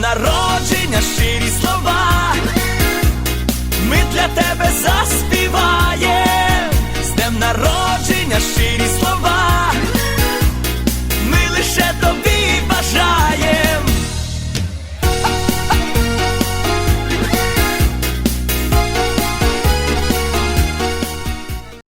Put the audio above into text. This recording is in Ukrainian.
народження щирі слова. Ми для тебе заспіваємо.